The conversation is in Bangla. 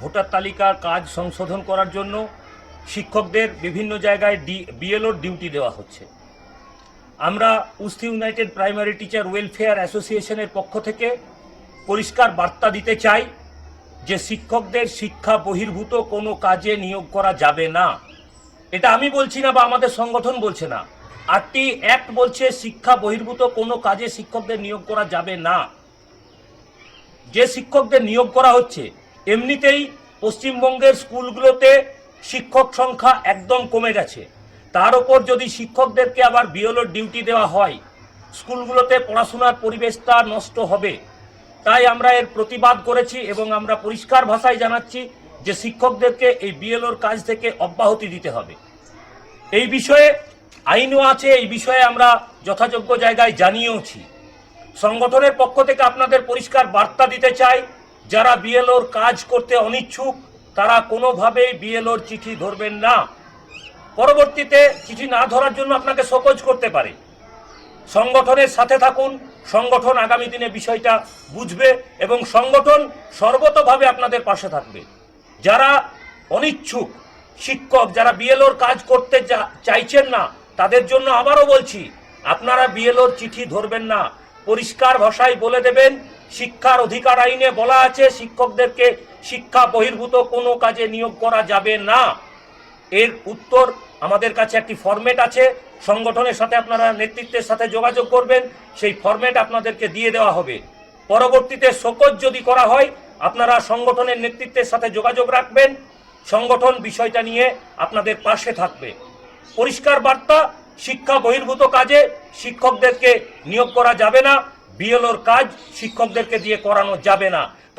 ভোটার তালিকার কাজ সংশোধন করার জন্য শিক্ষকদের বিভিন্ন জায়গায় ডি, বিএলওর ডিউটি দেওয়া হচ্ছে। আমরা Usthi united primary teacher welfare অ্যাসোসিয়েশনের পক্ষ থেকে পরিষ্কার বার্তা দিতে চাই যে শিক্ষকদের শিক্ষা বহির্ভূত কোনো কাজে নিয়োগ করা যাবে না। এটা আমি বলছি না বা আমাদের সংগঠন বলছে না। আটটি অ্যাক্ট বলছে শিক্ষা বহির্ভূত কোনো কাজে শিক্ষকদের নিয়োগ করা যাবে না। যে শিক্ষকদের নিয়োগ করা হচ্ছে এমনিতেই পশ্চিমবঙ্গের স্কুলগুলোতে শিক্ষক সংখ্যা একদম কমে গেছে। তার উপর যদি শিক্ষকদেরকে আবার বিএলওর ডিউটি দেওয়া হয়, স্কুলগুলোতে পড়াশোনার পরিবেশটা নষ্ট হবে। তাই আমরা এর প্রতিবাদ করেছি এবং আমরা পরিষ্কার ভাষায় জানাচ্ছি যে শিক্ষকদেরকে এই বিএলওর কাজ থেকে অব্যাহতি দিতে হবে। এই বিষয়ে আইনও আছে, এই বিষয়ে আমরা যথাযোগ্য জায়গায় জানিয়েওছি। সংগঠনের পক্ষ থেকে আপনাদের পরিষ্কার বার্তা দিতে চাই যারা বিএলওর কাজ করতে অনিচ্ছুক, তারা কোনোভাবেই বিএলওর চিঠি ধরবেন না। পরবর্তীতে চিঠি না ধরার জন্য আপনাকে সকোজ করতে পারে। সংগঠনের সাথে থাকুন, সংগঠন আগামী দিনে বিষয়টা বুঝবে এবং সংগঠন সর্বতভাবে আপনাদের পাশে থাকবে। যারা অনিচ্ছুক, শিক্ষক, যারা বিএলওর কাজ করতে চাইছেন না, তাদের জন্য আবারও বলছি, আপনারা বিএলওর চিঠি ধরবেন না। পরিষ্কার ভাষায় বলে দেবেন শিক্ষার অধিকার আইনে বলা আছে, শিক্ষকদেরকে শিক্ষা বহির্ভূত কোনো কাজে নিয়োগ করা যাবে না। এর উত্তর আমাদের কাছে একটি ফরম্যাট আছে, সংগঠনের সাথে আপনারা নেতৃত্বের সাথে যোগাযোগ করবেন, সেই ফরম্যাট আপনাদেরকে দিয়ে দেওয়া হবে। পরবর্তীতে শোকজ যদি করা হয়, আপনারা সংগঠনের নেতৃত্বের সাথে যোগাযোগ রাখবেন, সংগঠন বিষয়টা নিয়ে আপনাদের পাশে থাকবে। পরিষ্কার বার্তা, শিক্ষা বহির্ভূত কাজে শিক্ষকদেরকে নিয়োগ করা যাবে না। বিএলওর কাজ শিক্ষকদেরকে দিয়ে করানো যাবে না।